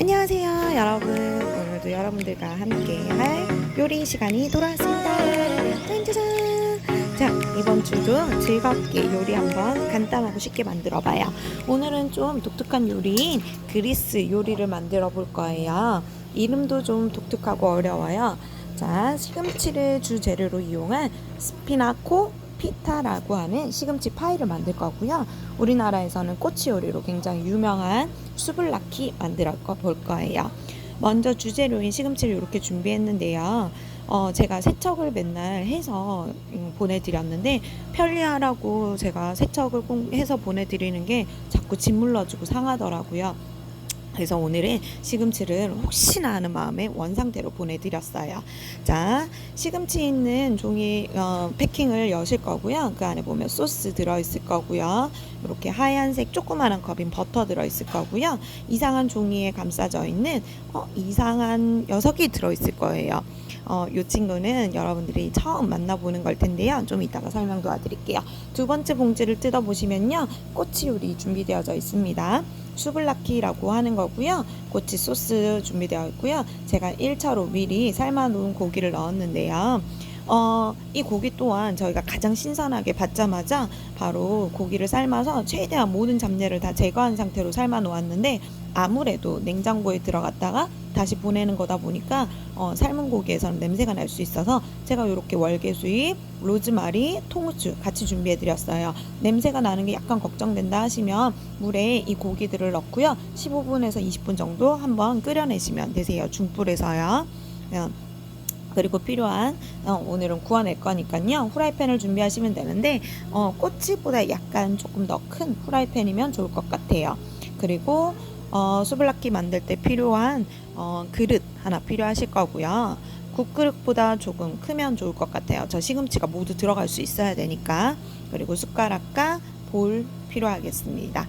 안녕하세요 여러분. 오늘도 여러분들과 함께 할 요리 시간이 돌아왔습니다. 짠짜잔. 자 이번 주도 즐겁게 요리 한번 간단하고 쉽게 만들어 봐요. 오늘은 좀 독특한 요리인 그리스 요리를 만들어 볼 거예요. 이름도 좀 독특하고 어려워요. 자 시금치를 주재료로 이용한 스피나코 피타라고 하는 시금치 파이를 만들 거고요. 우리나라에서는 꼬치 요리로 굉장히 유명한 수블라키 만들어 볼 거예요. 먼저 주재료인 시금치를 이렇게 준비했는데요. 어, 제가 세척을 맨날 해서 음, 보내드렸는데 편리하라고 제가 세척을 꼭 해서 보내드리는 게 자꾸 짓물러지고 상하더라고요. 그래서 오늘은 시금치를 혹시나 하는 마음에 원상태로 보내드렸어요. 자, 시금치 있는 종이 어, 패킹을 여실 거고요. 그 안에 보면 소스 들어있을 거고요. 이렇게 하얀색 조그마한 컵인 버터 들어있을 거고요. 이상한 종이에 감싸져 있는 어, 이상한 녀석이 들어있을 거예요. 어, 이 친구는 여러분들이 처음 만나보는 걸 텐데요. 좀 이따가 설명 도와드릴게요. 두 번째 봉지를 뜯어보시면요. 꼬치 요리 준비되어져 있습니다. 수블라키라고 하는 거고요. 꼬치 소스 준비되어 있고요. 제가 1차로 미리 삶아 놓은 고기를 넣었는데요. 어, 이 고기 또한 저희가 가장 신선하게 받자마자 바로 고기를 삶아서 최대한 모든 잡내를 다 제거한 상태로 삶아 놓았는데 아무래도 냉장고에 들어갔다가 다시 보내는 거다 보니까 어, 삶은 고기에서는 냄새가 날 수 있어서 제가 이렇게 월계수잎, 로즈마리, 통후추 같이 준비해 드렸어요. 냄새가 나는 게 약간 걱정된다 하시면 물에 이 고기들을 넣고요. 15분에서 20분 정도 한번 끓여내시면 되세요. 중불에서요. 어, 그리고 필요한 어, 오늘은 구워낼 거니까요. 후라이팬을 준비하시면 되는데 어, 꼬치보다 약간 조금 더 큰 후라이팬이면 좋을 것 같아요. 그리고 어, 수블라키 만들 때 필요한 어, 그릇 하나 필요하실 거고요. 국그릇보다 조금 크면 좋을 것 같아요. 저 시금치가 모두 들어갈 수 있어야 되니까. 그리고 숟가락과 볼 필요하겠습니다.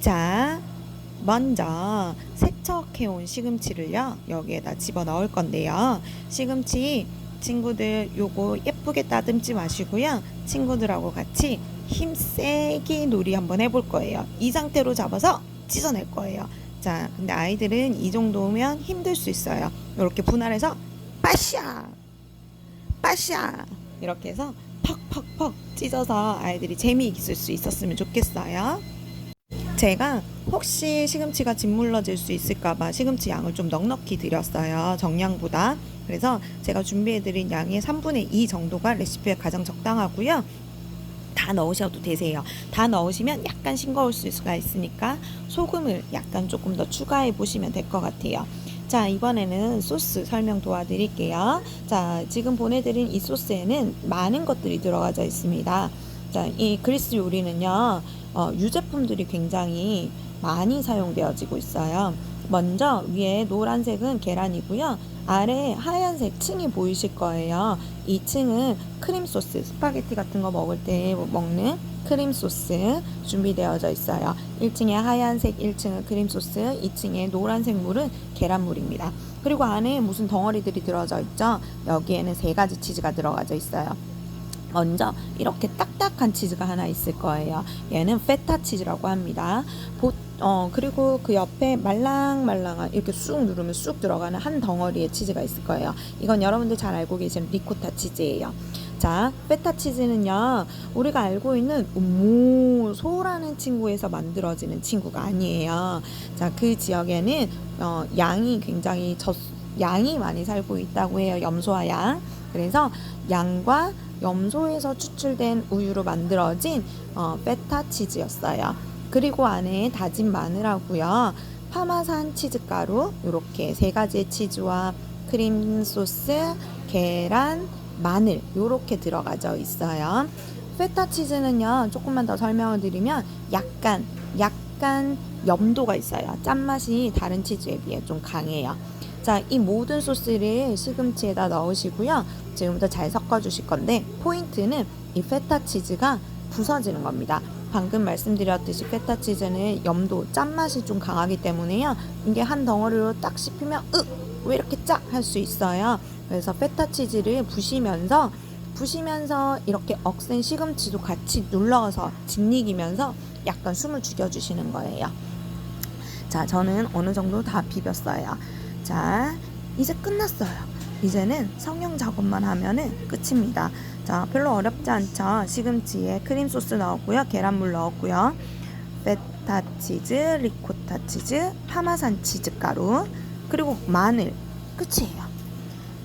자 먼저 세척해온 시금치를요 여기에다 집어 넣을 건데요. 시금치 친구들 요거 예쁘게 따듬지 마시고요. 친구들하고 같이 힘세게 놀이 한번 해볼 거예요. 이 상태로 잡아서 찢어낼 거예요. 자 근데 아이들은 이 정도면 힘들 수 있어요. 이렇게 분할해서 빠샤! 빠샤! 이렇게 해서 퍽퍽퍽 찢어서 아이들이 재미있을 수 있었으면 좋겠어요 제가 혹시 시금치가 짓물러질 수 있을까봐 시금치 양을 좀 넉넉히 드렸어요. 정량보다. 그래서 제가 준비해드린 양의 3분의 2 정도가 레시피에 가장 적당하고요. 다 넣으셔도 되세요. 다 넣으시면 약간 싱거울 수가 있으니까 소금을 약간 조금 더 추가해 보시면 될 것 같아요. 자, 이번에는 소스 설명 도와드릴게요. 자, 지금 보내드린 이 소스에는 많은 것들이 들어가져 있습니다. 자, 이 그리스 요리는요, 어, 유제품들이 굉장히 많이 사용되어지고 있어요. 먼저 위에 노란색은 계란이고요. 아래 하얀색 층이 보이실 거예요. 이 층은 크림 소스, 스파게티 같은 거 먹을 때 먹는 크림 소스 준비되어져 있어요. 1층에 하얀색 1층은 크림 소스, 2층에 노란색 물은 계란물입니다. 그리고 안에 무슨 덩어리들이 들어져 있죠? 여기에는 세 가지 치즈가 들어가져 있어요. 먼저 이렇게 딱딱한 치즈가 하나 있을 거예요. 얘는 페타 치즈라고 합니다. 보, 어, 그리고 그 옆에 말랑말랑한 이렇게 쑥 누르면 쑥 들어가는 한 덩어리의 치즈가 있을 거예요. 이건 여러분들 잘 알고 계시는 리코타 치즈예요. 자, 페타 치즈는요, 우리가 알고 있는 음모소라는 친구에서 만들어지는 친구가 아니에요. 자, 그 지역에는 어, 양이 굉장히 적, 양이 많이 살고 있다고 해요. 염소와 양. 그래서 양과 염소에서 추출된 우유로 만들어진 어, 페타 치즈였어요. 그리고 안에 다진 마늘하고요. 파마산 치즈가루 이렇게 세 가지의 치즈와 크림 소스, 계란, 마늘 이렇게 들어가져 있어요. 페타 치즈는요. 조금만 더 설명을 드리면 약간 약간 염도가 있어요. 짠맛이 다른 치즈에 비해 좀 강해요. 자, 이 모든 소스를 시금치에다 넣으시고요. 지금부터 잘 섞어 주실 건데 포인트는 이 페타 치즈가 부서지는 겁니다. 방금 말씀드렸듯이 페타 치즈는 염도 짠맛이 좀 강하기 때문에요. 이게 한 덩어리로 딱 씹히면 으왜 이렇게 짜 할 수 있어요. 그래서 페타 치즈를 부시면서 부시면서 이렇게 억센 시금치도 같이 눌러서 짓이기면서 약간 숨을 죽여주시는 거예요. 자, 저는 어느 정도 다 비볐어요. 자, 이제 끝났어요. 이제는 성형 작업만 하면은 끝입니다. 자, 별로 어렵지 않죠? 시금치에 크림 소스 넣었고요. 계란물 넣었고요. 페타 치즈, 리코타 치즈, 파마산 치즈 가루, 그리고 마늘. 끝이에요.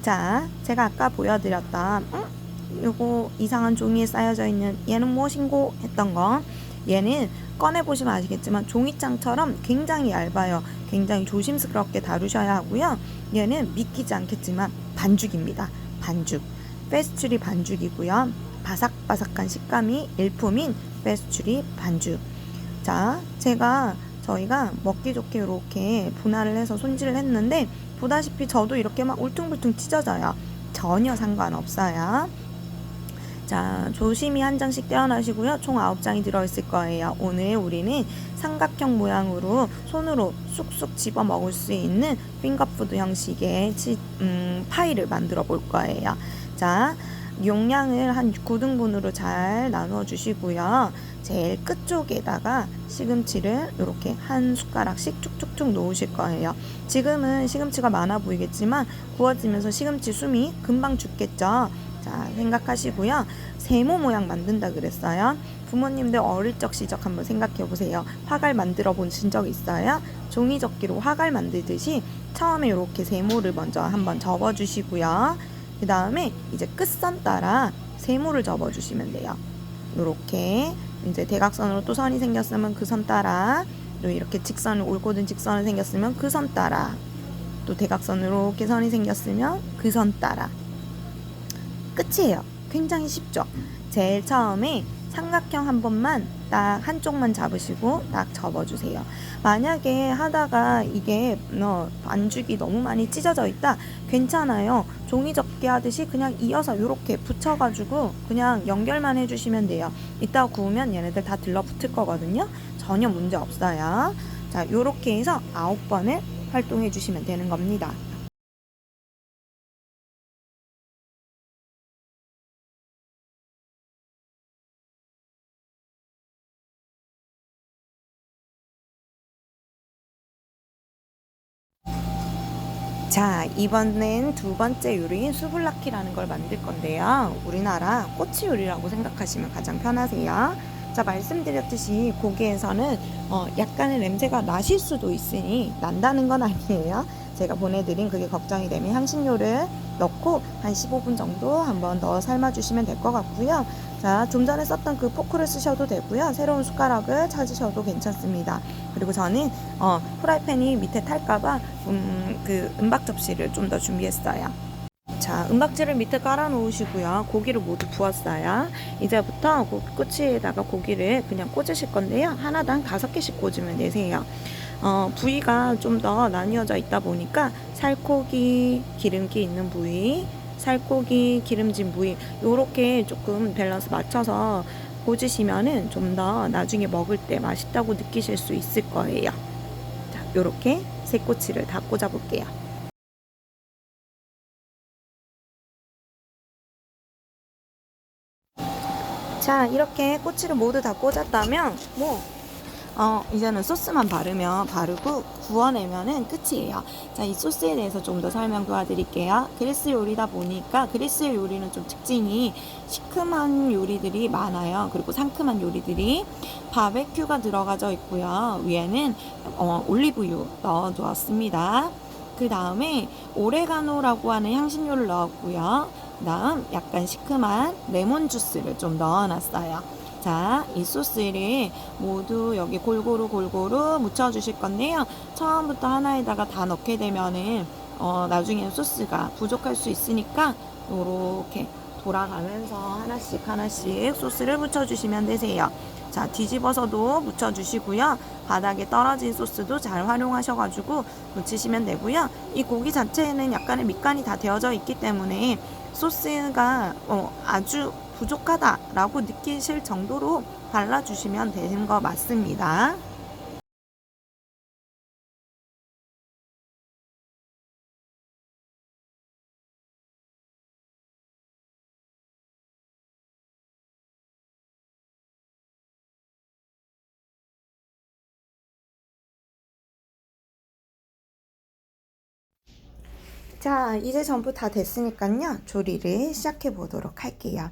자, 제가 아까 보여드렸던 음, 요거 이상한 종이에 쌓여져 있는 얘는 무엇인고 했던 거 얘는 꺼내 보시면 아시겠지만 종이장처럼 굉장히 얇아요. 굉장히 조심스럽게 다루셔야 하고요. 얘는 믿기지 않겠지만 반죽입니다. 반죽. 페스츄리 반죽이고요. 바삭바삭한 식감이 일품인 페스츄리 반죽. 자, 제가 저희가 먹기 좋게 이렇게 분할을 해서 손질을 했는데 보다시피 저도 이렇게 막 울퉁불퉁 찢어져요. 전혀 상관없어요. 자, 조심히 한 장씩 떼어나시고요. 총 9장이 들어있을 거예요. 오늘 우리는 삼각형 모양으로 손으로 쑥쑥 집어 먹을 수 있는 핑거푸드 형식의 치, 음, 파이를 만들어 볼 거예요. 자, 용량을 한 9등분으로 잘 나누어 주시고요. 제일 끝쪽에다가 시금치를 이렇게 한 숟가락씩 쭉쭉쭉 놓으실 거예요. 지금은 시금치가 많아 보이겠지만 구워지면서 시금치 숨이 금방 죽겠죠. 자, 생각하시고요. 세모 모양 만든다 그랬어요. 부모님들 어릴 적 시적 한번 생각해 보세요. 화갈 만들어 보신 적 있어요? 종이 접기로 화갈 만들듯이 처음에 이렇게 세모를 먼저 한번 접어 주시고요. 그 다음에 이제 끝선 따라 세모를 접어 주시면 돼요. 이렇게 이제 대각선으로 또 선이 생겼으면 그 선 따라 또 이렇게 직선을 올곧은 직선이 생겼으면 그 선 따라 또 대각선으로 이렇게 선이 생겼으면 그 선 따라 끝이에요. 굉장히 쉽죠. 제일 처음에 삼각형 한 번만 딱 한쪽만 잡으시고 딱 접어주세요. 만약에 하다가 이게 어, 반죽이 너무 많이 찢어져 있다 괜찮아요. 종이 접기 하듯이 그냥 이어서 이렇게 붙여가지고 그냥 연결만 해주시면 돼요. 이따 구우면 얘네들 다 들러붙을 거거든요. 전혀 문제 없어요. 자, 이렇게 해서 아홉 번을 활동해 주시면 되는 겁니다. 자, 이번엔 두 번째 요리인 수블라키라는 걸 만들 건데요. 우리나라 꼬치 요리라고 생각하시면 가장 편하세요. 자, 말씀드렸듯이 고기에서는 어, 약간의 냄새가 나실 수도 있으니 난다는 건 아니에요. 제가 보내드린 그게 걱정이 되면 향신료를 넣고 한 15분 정도 한번 더 삶아주시면 될 것 같고요. 자, 좀 전에 썼던 그 포크를 쓰셔도 되고요. 새로운 숟가락을 찾으셔도 괜찮습니다. 그리고 저는 어, 프라이팬이 밑에 탈까봐 음, 그 은박 접시를 좀 더 준비했어요. 자, 은박지를 밑에 깔아 놓으시고요. 고기를 모두 부었어요. 이제부터 고, 꼬치에다가 고기를 그냥 꽂으실 건데요. 하나당 다섯 개씩 꽂으면 되세요. 어, 부위가 좀 더 나뉘어져 있다 보니까 살코기, 기름기 있는 부위, 살코기, 기름진 부위 요렇게 조금 밸런스 맞춰서 꽂으시면은 좀 더 나중에 먹을 때 맛있다고 느끼실 수 있을 거예요. 자, 요렇게 새 꼬치를 다 꽂아 볼게요. 자, 이렇게 꼬치를 모두 다 꽂았다면 뭐 어, 이제는 소스만 바르면 바르고 구워내면은 끝이에요. 자, 이 소스에 대해서 좀 더 설명 도와드릴게요. 그리스 요리다 보니까 그리스 요리는 좀 특징이 시큼한 요리들이 많아요. 그리고 상큼한 요리들이 바베큐가 들어가져 있고요. 위에는 어, 올리브유 넣어두었습니다. 그 다음에 오레가노라고 하는 향신료를 넣었고요. 그 다음 약간 시큼한 레몬 주스를 좀 넣어놨어요. 자, 이 소스를 모두 여기 골고루 골고루 묻혀 주실 건데요. 처음부터 하나에다가 다 넣게 되면은 어, 나중에 소스가 부족할 수 있으니까 요렇게 돌아가면서 하나씩 하나씩 소스를 묻혀 주시면 되세요. 자, 뒤집어서도 묻혀 주시고요. 바닥에 떨어진 소스도 잘 활용하셔 가지고 묻히시면 되고요. 이 고기 자체에는 약간의 밑간이 다 되어져 있기 때문에 소스가 어, 아주 부족하다라고 느끼실 정도로 발라주시면 되는 거 맞습니다. 자 이제 전부 다 됐으니까요 조리를 시작해 보도록 할게요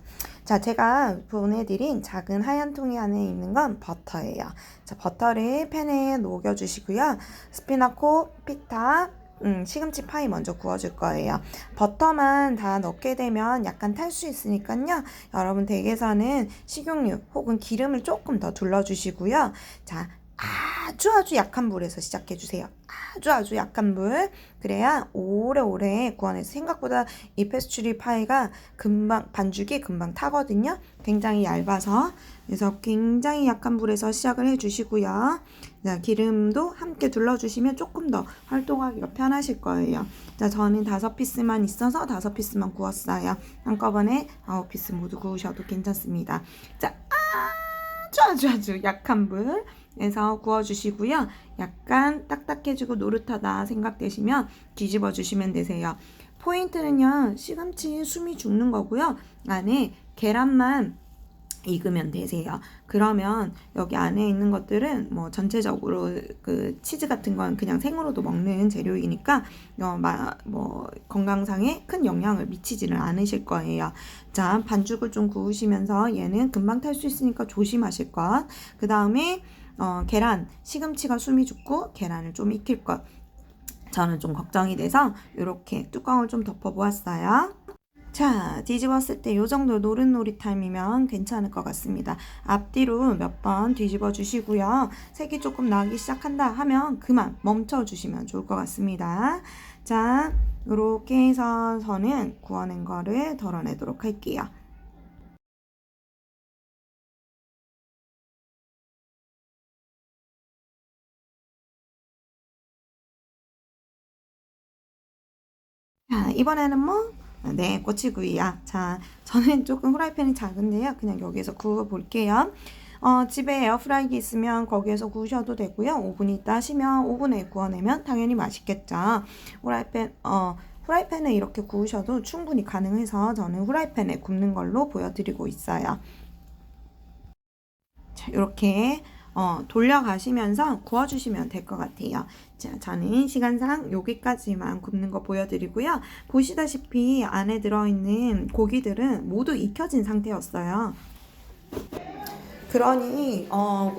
자, 제가 보내드린 작은 하얀 통이 안에 있는 건 버터예요. 자, 버터를 팬에 녹여주시고요. 스피나코, 피타, 음, 시금치 파이 먼저 구워줄 거예요. 버터만 다 넣게 되면 약간 탈 수 있으니까요. 여러분 댁에서는 식용유 혹은 기름을 조금 더 둘러주시고요. 자, 아주 아주 약한 불에서 시작해 주세요. 아주 아주 약한 불. 그래야 오래오래 구워내서 생각보다 이 페스츄리 파이가 금방 반죽이 금방 타거든요. 굉장히 얇아서 그래서 굉장히 약한 불에서 시작을 해 주시고요. 자, 기름도 함께 둘러 주시면 조금 더 활동하기가 편하실 거예요. 자, 저는 다섯 피스만 있어서 다섯 피스만 구웠어요. 한꺼번에 아홉 피스 모두 구우셔도 괜찮습니다. 자, 아주 아주 아주 약한 불 에서 구워주시고요. 약간 딱딱해지고 노릇하다 생각되시면 뒤집어 주시면 되세요. 포인트는요, 시금치 숨이 죽는 거고요. 안에 계란만 익으면 되세요. 그러면 여기 안에 있는 것들은 뭐 전체적으로 그 치즈 같은 건 그냥 생으로도 먹는 재료이니까 어, 마, 뭐 건강상에 큰 영향을 미치지는 않으실 거예요. 자, 반죽을 좀 구우시면서 얘는 금방 탈 수 있으니까 조심하실 것. 그 다음에 어, 계란, 시금치가 숨이 죽고 계란을 좀 익힐 것. 저는 좀 걱정이 돼서 이렇게 뚜껑을 좀 덮어 보았어요. 자, 뒤집었을 때 이 정도 노릇노릇함이면 괜찮을 것 같습니다. 앞뒤로 몇 번 뒤집어 주시고요. 색이 조금 나기 시작한다 하면 그만 멈춰 주시면 좋을 것 같습니다. 자, 이렇게 해서 저는 구워낸 거를 덜어내도록 할게요. 자, 이번에는 뭐? 네, 꼬치구이야. 자, 저는 조금 후라이팬이 작은데요. 그냥 여기서 구워 볼게요. 어, 집에 에어프라이기 있으면 거기에서 구우셔도 되고요. 오븐이 있다 하시면 오븐에 구워내면 당연히 맛있겠죠. 후라이팬, 어, 후라이팬에 이렇게 구우셔도 충분히 가능해서 저는 후라이팬에 굽는 걸로 보여드리고 있어요. 자, 이렇게 어, 돌려가시면서 구워주시면 될 것 같아요. 자, 저는 시간상 여기까지만 굽는 거 보여드리고요. 보시다시피 안에 들어있는 고기들은 모두 익혀진 상태였어요. 그러니 어,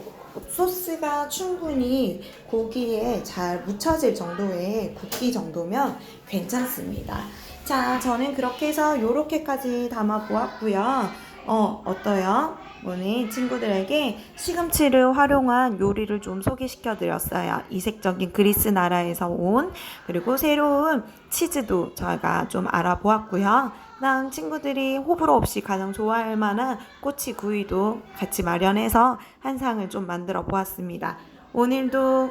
소스가 충분히 고기에 잘 묻혀질 정도의 굽기 정도면 괜찮습니다. 자, 저는 그렇게 해서 이렇게까지 담아 보았고요. 어, 어떠요? 오늘 친구들에게 시금치를 활용한 요리를 좀 소개시켜 드렸어요. 이색적인 그리스 나라에서 온 그리고 새로운 치즈도 저희가 좀 알아보았고요. 그다음 친구들이 호불호 없이 가장 좋아할 만한 꼬치 구이도 같이 마련해서 한 상을 좀 만들어 보았습니다. 오늘도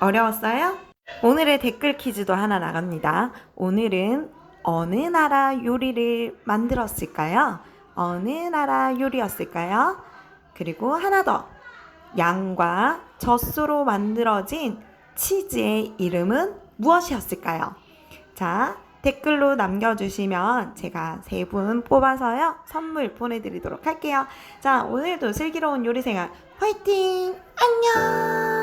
어려웠어요? 오늘의 댓글 퀴즈도 하나 나갑니다. 오늘은 어느 나라 요리를 만들었을까요? 어느 나라 요리였을까요? 그리고 하나 더. 양과 젖소로 만들어진 치즈의 이름은 무엇이었을까요? 자, 댓글로 남겨주시면 제가 세 분 뽑아서요, 선물 보내드리도록 할게요. 자, 오늘도 슬기로운 요리생활 화이팅! 안녕!